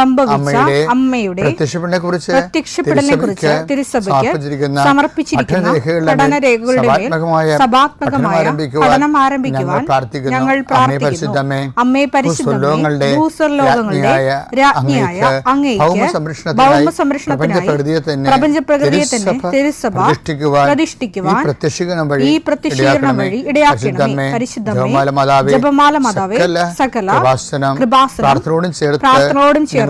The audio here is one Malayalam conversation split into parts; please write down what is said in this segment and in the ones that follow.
സംഭവിച്ച അമ്മയുടെ പ്രത്യക്ഷപ്പെടലിനെ കുറിച്ച് കുറിച്ച് തിരുസഭയ്ക്ക് സമർപ്പിച്ചിരിക്കുന്ന പഠനരേഖകളുടെ മേൽ സഭാത്മകമായ സഭാത്മകമായ പഠനം ആരംഭിക്കുവാൻ ഞങ്ങൾ പ്രാർത്ഥിക്കുന്നു. പരിശുദ്ധമേ, ഭൂസ്വർലോകങ്ങളുടെ രാജ്ഞിയായ അങ്ങേക്ക് തന്നെ തിരുസഭ പ്രതിഷ്ഠിക്കുവാൻ ഈ പ്രത്യക്ഷീകരണം വഴി ഇടയാക്കണമേ. പരിശുദ്ധമേ ജപമാല മാതാവേ സകല കൃപാസനം പ്രാർത്ഥനയോടും ചേർത്ത്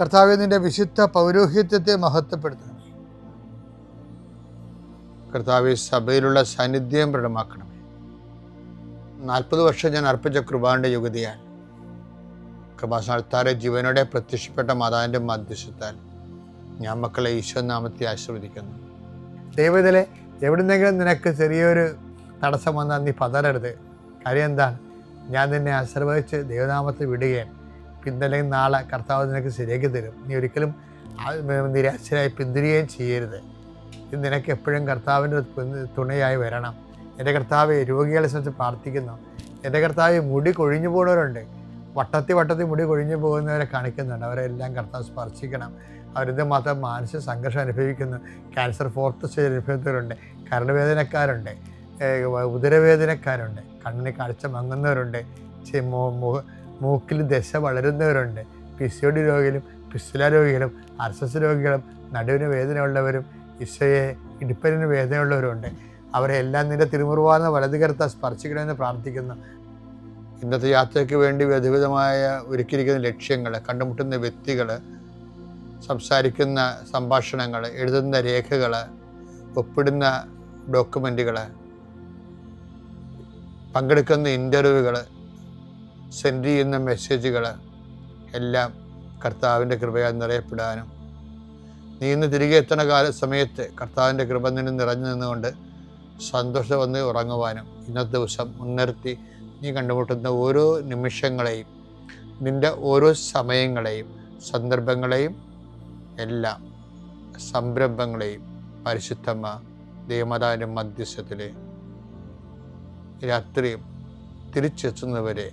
കർത്താവെ നിന്റെ വിശുദ്ധ പൗരോഹിത്യത്തെ മഹത്വപ്പെടുത്തണം. കർത്താവെ സഭയിലുള്ള സാന്നിധ്യം പ്രകടമാക്കണമേ. നാൽപ്പത് വർഷം ഞാൻ അർപ്പിച്ച കൃപാന്റെ യുഗതിയാൽ കൃപാസ്ഥാനത്താരെ ജീവനോടെ പ്രത്യക്ഷപ്പെട്ട മാതാവിന്റെ മധ്യസ്ഥത്താൽ ഞാൻ മക്കളെ ഈശ്വരനാമത്തെ നാമത്തെ ആശീർവദിക്കുന്നു. ദൈവത്തിലെ എവിടുന്നെങ്കിലും നിനക്ക് ചെറിയൊരു തടസ്സം വന്നാൽ നീ പതരരുത് കാര്യം എന്താ ഞാൻ നിന്നെ ആശീർവദിച്ച് ദൈവനാമത്തെ വിടുകയാണ്. പിന്നല്ലെങ്കിൽ നാളെ കർത്താവ് നിനക്ക് ശരിയാക്കി തരും. നീ ഒരിക്കലും നിരാശരായി പിന്തിരിയുകയും ചെയ്യരുത്. ഇത് നിനക്ക് എപ്പോഴും കർത്താവിന്റെ തുണയായി വരണം. എന്റെ കർത്താവ് രോഗികളെ സംബന്ധിച്ച് പ്രാർത്ഥിക്കുന്നു. എന്റെ കർത്താവ് മുടി കൊഴിഞ്ഞു പോകുന്നവരുണ്ട്. വട്ടത്തി വട്ടത്തി മുടി കൊഴിഞ്ഞു പോകുന്നവരെ കാണിക്കുന്നുണ്ട്. അവരെല്ലാം കർത്താവ് സ്പർശിക്കണം. അവരിത് മാത്രം മാനസിക സംഘർഷം അനുഭവിക്കുന്നു. ക്യാൻസർ ഫോർത്ത് സ്റ്റേജ് അനുഭവിക്കുന്നവരുണ്ട്. കരണവേദനക്കാരുണ്ട് ഉദരവേദനക്കാരുണ്ട്. കണ്ണിന് കാഴ്ച മങ്ങുന്നവരുണ്ട്. ചെ- മൂ- മൂ- മൂക്കിൽ ദശ വളരുന്നവരുണ്ട്. പിസിയോഡി രോഗിയിലും പിസ്തുല രോഗികളും അർസസ് രോഗികളും നടുവിന് വേദനയുള്ളവരും ഇശയെ ഇടുപ്പലിന് വേദനയുള്ളവരുണ്ട് അവരെ എല്ലാം നിന്റെ തിരുമുറുവാന്ന് വലതുകരത്ത സ്പർശിക്കണമെന്ന് പ്രാർത്ഥിക്കുന്നു. ഇന്നത്തെ യാത്രയ്ക്ക് വേണ്ടി വിധവിധമായ ഒരുക്കിയിരിക്കുന്ന ലക്ഷ്യങ്ങൾ കണ്ടുമുട്ടുന്ന വ്യക്തികൾ സംസാരിക്കുന്ന സംഭാഷണങ്ങൾ എഴുതുന്ന രേഖകൾ ഒപ്പിടുന്ന ഡോക്യുമെന്റുകൾ പങ്കെടുക്കുന്ന ഇന്റർവ്യൂകൾ സെൻഡ് ചെയ്യുന്ന മെസ്സേജുകൾ എല്ലാം കർത്താവിന്റെ കൃപയാൽ നിറയപ്പെടാനും. നീ ഇന്ന് തിരികെ എത്തണ കാല സമയത്ത് കർത്താവിന്റെ കൃപ നിന്ന് നിറഞ്ഞു നിന്നുകൊണ്ട് സന്തോഷം വന്ന് ഉറങ്ങുവാനും ഇന്നത്തെ ദിവസം മുൻനിർത്തി നീ കണ്ടുമുട്ടുന്ന ഓരോ നിമിഷങ്ങളെയും നിന്റെ ഓരോ സമയങ്ങളെയും സന്ദർഭങ്ങളെയും എല്ലാം സംരംഭങ്ങളെയും പരിശുദ്ധമ്മ ദേവമാതാവിന്റെ മധ്യസ്ഥത്തിൽ രാത്രിയും തിരിച്ചെത്തുന്നവരെ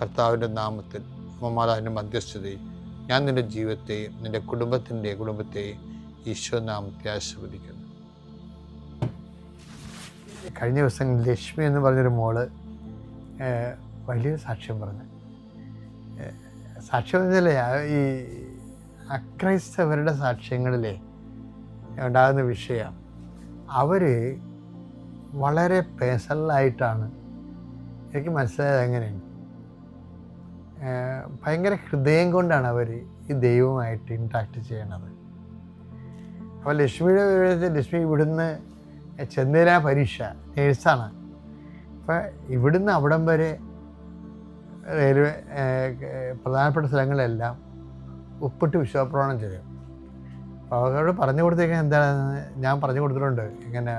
കർത്താവിന്റെ നാമത്തിൽ അമ്മമാതാവിന്റെ മധ്യസ്ഥതയിൽ ഞാൻ നിന്റെ ജീവിതത്തെയും നിന്റെ കുടുംബത്തിന്റെ കുടുംബത്തെയും ഈശോ നാമത്തെ ആശീർവദിക്കുന്നു. കഴിഞ്ഞ ദിവസം ലക്ഷ്മി എന്ന് പറഞ്ഞൊരു മോൾ വലിയ സാക്ഷ്യം പറഞ്ഞു. സാക്ഷ്യം എന്നല്ലേ ഈ അക്രൈസ്തവരുടെ സാക്ഷ്യങ്ങളിലെ ഉണ്ടാകുന്ന വിഷയം. അവർ വളരെ പേഴ്സണലായിട്ടാണ് എനിക്ക് മനസ്സിലായത് എങ്ങനെയാണ്? ഭയങ്കര ഹൃദയം കൊണ്ടാണ് അവർ ഈ ദൈവമായിട്ട് ഇൻട്രാക്ട് ചെയ്യണത്. അപ്പോൾ ലക്ഷ്മിയുടെ വിവരത്തിൽ ലക്ഷ്മി ഇവിടുന്ന് ചെന്നൈയിലെ പരീക്ഷ നേഴ്സാണ്. അപ്പോൾ ഇവിടുന്ന് അവിടം വരെ റെയിൽവേ പ്രധാനപ്പെട്ട സ്ഥലങ്ങളെല്ലാം ഉപ്പിട്ട് വിശ്വപ്രവണം ചെയ്യും. അപ്പോൾ അവരോട് പറഞ്ഞു കൊടുത്തേക്കാൻ എന്താണെന്ന് ഞാൻ പറഞ്ഞു കൊടുത്തിട്ടുണ്ട്. ഇങ്ങനെ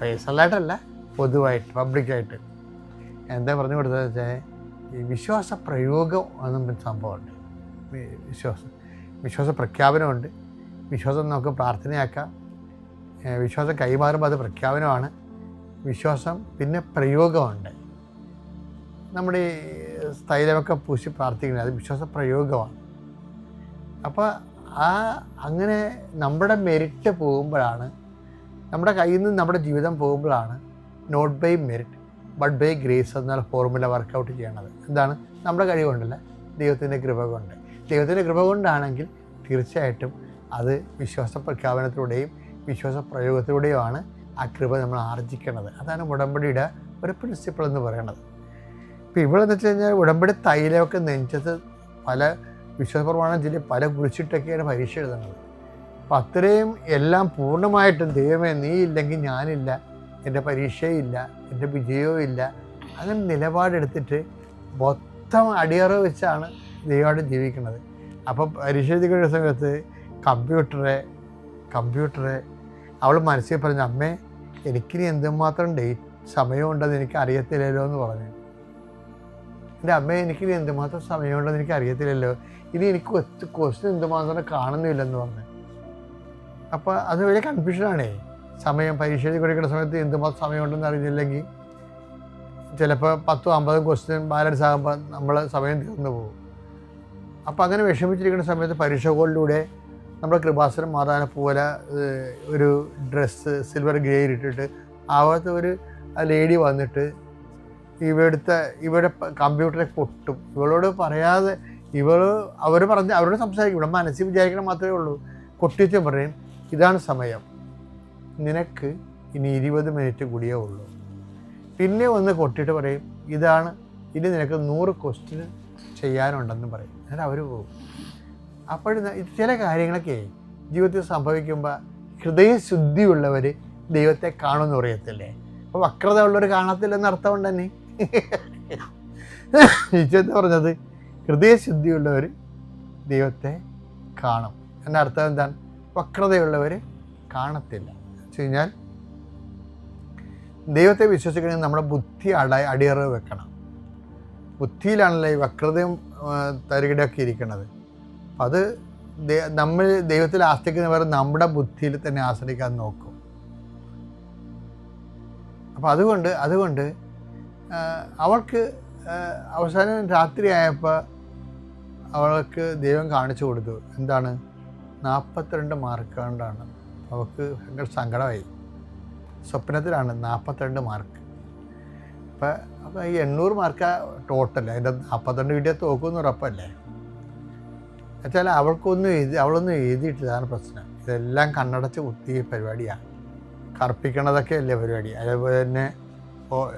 പേഴ്സണലായിട്ടല്ല പൊതുവായിട്ട് പബ്ലിക്കായിട്ട് എന്താ പറഞ്ഞു കൊടുത്തതെന്ന് വെച്ചാൽ ഈ വിശ്വാസ പ്രയോഗം എന്നും സംഭവമുണ്ട്. വിശ്വാസം വിശ്വാസ. പ്രഖ്യാപനമുണ്ട് വിശ്വാസം നമുക്ക് പ്രാർത്ഥനയാക്കാം. വിശ്വാസം കൈമാറുമ്പോൾ അത് പ്രഖ്യാപനമാണ്. വിശ്വാസം പിന്നെ പ്രയോഗമുണ്ട്. നമ്മുടെ ഈ സ്ഥൈലമൊക്കെ പൂശി പ്രാർത്ഥിക്കുന്നത് അത് വിശ്വാസ പ്രയോഗമാണ് അപ്പോൾ ആ അങ്ങനെ നമ്മുടെ മെരിറ്റ് പോകുമ്പോഴാണ് നമ്മുടെ കയ്യിൽ നിന്ന് നമ്മുടെ ജീവിതം പോകുമ്പോഴാണ് not by merit. But by grace എന്നുള്ള ഫോർമുല വർക്കൗട്ട് ചെയ്യണത്. എന്താണ്? നമ്മുടെ കഴിവുണ്ടല്ല? ദൈവത്തിന്റെ കൃപ കൊണ്ട്. ദൈവത്തിന്റെ കൃപ കൊണ്ടാണെങ്കിൽ തീർച്ചയായിട്ടും അത് വിശ്വാസ പ്രഖ്യാപനത്തിലൂടെയും വിശ്വാസ പ്രയോഗത്തിലൂടെയുമാണ് ആ കൃപ നമ്മൾ ആർജിക്കണത്. അതാണ് ഉടമ്പടിയുടെ ഒരു പ്രിൻസിപ്പിൾ എന്ന് പറയുന്നത്. ഇപ്പോൾ ഇവിടെ എന്ന് വെച്ച് കഴിഞ്ഞാൽ ഉടമ്പടി തൈലമൊക്കെ നെഞ്ചത്ത് പല വിശ്വാസ പ്രമാണം ചൊല്ലി പല കുറിച്ചിട്ടൊക്കെയാണ് പരീക്ഷ എഴുതുന്നത്. അപ്പം അത്രയും എല്ലാം പൂർണമായിട്ടും ദൈവമേ നീ ഇല്ലെങ്കിൽ ഞാനില്ല എന്റെ പരീക്ഷയില്ല എന്റെ വിജയവും ഇല്ല അങ്ങനെ നിലപാടെടുത്തിട്ട് മൊത്തം അടിയറ വെച്ചാണ് ദൈവമായിട്ട് ജീവിക്കുന്നത്. അപ്പം പരീക്ഷ എഴുതി കഴിയുന്ന സമയത്ത് കമ്പ്യൂട്ടറെ കമ്പ്യൂട്ടറെ അവൾ മനസ്സിൽ പറഞ്ഞു അമ്മേ എനിക്കിനി എന്തുമാത്രം ഡേറ്റ് സമയമുണ്ടെന്ന് എനിക്ക് അറിയത്തില്ലല്ലോ എന്ന് പറഞ്ഞു. എന്റെ അമ്മേ എനിക്കിനി എന്തുമാത്രം സമയമുണ്ടെന്ന് എനിക്ക് അറിയത്തില്ലല്ലോ. ഇനി എനിക്ക് ക്വസ്റ്റ്യൻ എന്തുമാത്രം കാണുന്നില്ലെന്ന് പറഞ്ഞു. അപ്പോൾ അത് വലിയ കൺഫ്യൂഷനാണേ സമയം പരീക്ഷ എഴുതി കൊടുക്കുന്ന സമയത്ത് എന്തുമാത്രം സമയമുണ്ടെന്ന് അറിഞ്ഞില്ലെങ്കിൽ ചിലപ്പോൾ പത്തും അമ്പതും ക്വസ്റ്റ്യൻ ബാലൻസ് ആകുമ്പോൾ നമ്മൾ സമയം തീർന്നു പോകും. അപ്പോൾ അങ്ങനെ വിഷമിച്ചിരിക്കുന്ന സമയത്ത് പരീക്ഷ കോളിലൂടെ നമ്മുടെ കൃപാസനം മാതാവിനെ പോലെ ഒരു ഡ്രസ്സ് സിൽവർ ഗ്രേയിൽ ഇട്ടിട്ട് ആവാത്ത ഒരു ലേഡി വന്നിട്ട് ഇവിടുത്തെ ഇവിടെ കമ്പ്യൂട്ടറെ പൊട്ടും. ഇവളോട് പറയാതെ ഇവൾ അവർ പറഞ്ഞ് അവരോട് സംസാരിക്കും. ഇവിടെ മനസ്സിൽ വിചാരിക്കണം മാത്രമേ ഉള്ളൂ. കൊട്ടിച്ച് പറയും ഇതാണ് സമയം. നിനക്ക് ഇനി ഇരുപത് മിനിറ്റ് കൂടിയേ ഉള്ളൂ. പിന്നെ ഒന്ന് കൊട്ടിയിട്ട് പറയും ഇതാണ് ഇനി നിനക്ക് നൂറ് ക്വസ്റ്റ്യൻ ചെയ്യാനുണ്ടെന്ന് പറയും. എന്നിട്ട് അവർ പോകും അപ്പോൾ ചില കാര്യങ്ങളൊക്കെ ജീവിതത്തിൽ സംഭവിക്കുമ്പോൾ ഹൃദയശുദ്ധിയുള്ളവർ ദൈവത്തെ കാണുമെന്ന് പറയത്തില്ലേ? അപ്പോൾ വക്രത ഉള്ളവർ കാണത്തില്ലെന്ന് അർത്ഥമുണ്ട് തന്നെ ഈശ്വരത്തെ പറഞ്ഞത്? ഹൃദയശുദ്ധിയുള്ളവർ ദൈവത്തെ കാണും. എന്റെ അർത്ഥം എന്താണ്? വക്രതയുള്ളവർ കാണത്തില്ല. വെച്ച് കഴിഞ്ഞാൽ ദൈവത്തെ വിശ്വസിക്കണമെങ്കിൽ നമ്മുടെ ബുദ്ധി അട അടിയറവ് വെക്കണം. ബുദ്ധിയിലാണല്ലോ ഈ വക്രതയും തരികിടയൊക്കെ ഇരിക്കുന്നത് അത് നമ്മൾ ദൈവത്തിൽ ആശ്രയിക്കുന്നവർ നമ്മുടെ ബുദ്ധിയിൽ തന്നെ ആശ്രയിക്കാൻ നോക്കും. അപ്പം അതുകൊണ്ട് അതുകൊണ്ട് അവൾക്ക് അവസാനം രാത്രി ആയപ്പോൾ അവൾക്ക് ദൈവം കാണിച്ചു കൊടുത്തു. എന്താണ്? നാൽപ്പത്തിരണ്ട് മാർക്ക് കൊണ്ടാണ്. അവൾക്ക് ഭയങ്കര സങ്കടമായി. സ്വപ്നത്തിലാണ് നാൽപ്പത്തിരണ്ട് മാർക്ക്. അപ്പം അപ്പോൾ ഈ എണ്ണൂറ് മാർക്ക് ടോട്ടൽ അതിന്റെ നാൽപ്പത്തിരണ്ട് വീട്ടിൽ തോക്കുമെന്ന് ഉറപ്പല്ലേ? എന്നുവെച്ചാൽ അവൾക്കൊന്നും എഴുതി അവളൊന്നും എഴുതിയിട്ടില്ലാണ് പ്രശ്നം. ഇതെല്ലാം കണ്ണടച്ച് കുത്തിയ പരിപാടിയാണ് കറുപ്പിക്കണതൊക്കെ അല്ലേ പരിപാടി. അതേപോലെ തന്നെ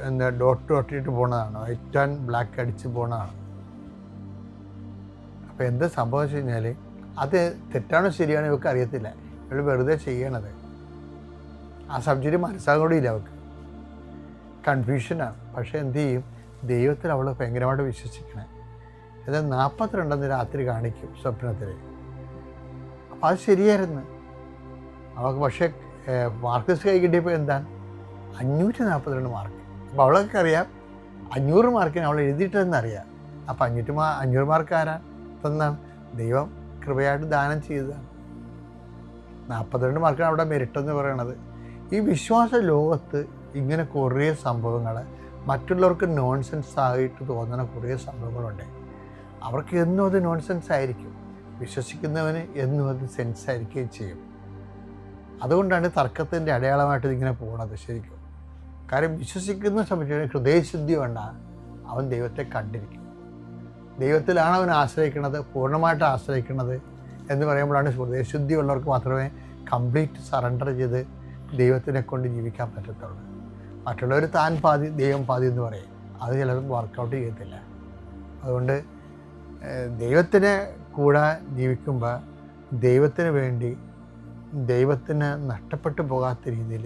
എന്താ ഡോട്ട് ഡോട്ടിട്ട് പോണതാണ്. വൈറ്റ് ആൻഡ് ബ്ലാക്ക് അടിച്ച് പോണതാണ്. അപ്പോൾ എന്ത് വെച്ച് കഴിഞ്ഞാൽ അത് തെറ്റാണോ ശരിയാണോ ഇവർക്ക് അറിയത്തില്ല. ഇവൾ വെറുതെ ചെയ്യണത്. ആ സബ്ജക്റ്റ് മനസ്സാകൂടിയില്ല അവൾക്ക്. കൺഫ്യൂഷനാണ് പക്ഷേ എന്തു ചെയ്യും? ദൈവത്തിൽ അവൾ ഭയങ്കരമായിട്ട് വിശ്വസിക്കണേ. ഇത് നാൽപ്പത്തിരണ്ടെന്ന് രാത്രി കാണിക്കും സ്വപ്നത്തിൽ. അപ്പോൾ അത് ശരിയായിരുന്നു. അവൾക്ക് പക്ഷേ മാർക്കസ് കൈ കിട്ടിയപ്പോൾ എന്താണ്? അഞ്ഞൂറ്റി നാൽപ്പത്തിരണ്ട് മാർക്ക് അപ്പോൾ അവളൊക്കെ അറിയാം അഞ്ഞൂറ് മാർക്കിന് അവൾ എഴുതിയിട്ടെന്നറിയാം അപ്പോൾ അഞ്ഞൂറ്റി മാ അഞ്ഞൂറ് മാർക്ക് ആരാ? തന്നാണ് ദൈവം കൃപയായിട്ട് ദാനം ചെയ്തതാണ്. നാൽപ്പത്തിരണ്ട് മാർക്കാണ് അവിടെ മെരിറ്റ് എന്ന് പറയണത്. ഈ വിശ്വാസ ലോകത്ത് ഇങ്ങനെ കുറേ സംഭവങ്ങൾ മറ്റുള്ളവർക്ക് നോൺസെൻസ് ആയിട്ട് തോന്നുന്ന കുറേ സംഭവങ്ങളുണ്ട്. അവർക്ക് എന്നും അത് നോൺസെൻസ് ആയിരിക്കും. വിശ്വസിക്കുന്നവന് എന്നും അത് സെൻസ് ആയിരിക്കുകയും ചെയ്യും. അതുകൊണ്ടാണ് തർക്കത്തിന്റെ അടയാളമായിട്ട് ഇതിങ്ങനെ പോകുന്നത് ശരിക്കും. കാര്യം വിശ്വസിക്കുന്ന സമയത്ത് ഹൃദയശുദ്ധി വേണ്ട. അവൻ ദൈവത്തെ കണ്ടിരിക്കും. ദൈവത്തിലാണ് അവൻ ആശ്രയിക്കുന്നത് പൂർണമായിട്ട് ആശ്രയിക്കുന്നത് എന്ന് പറയുമ്പോഴാണ് ഹൃദയശുദ്ധിയുള്ളവർക്ക് മാത്രമേ കംപ്ലീറ്റ് സറണ്ടർ ചെയ്ത് ദൈവത്തിനെ കൊണ്ട് ജീവിക്കാൻ പറ്റത്തുള്ളൂ. മറ്റുള്ളവർ താൻ പാതി ദൈവം പാതി എന്ന് പറയും. അത് ചിലർക്ക് വർക്കൗട്ട് ചെയ്യത്തില്ല. അതുകൊണ്ട് ദൈവത്തിനെ കൂടെ ജീവിക്കുമ്പോൾ ദൈവത്തിന് വേണ്ടി ദൈവത്തിന് നഷ്ടപ്പെട്ടു പോകാത്ത രീതിയിൽ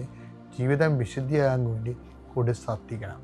ജീവിതം വിശുദ്ധിയാകാൻ വേണ്ടി കൂടി ശ്രദ്ധിക്കണം.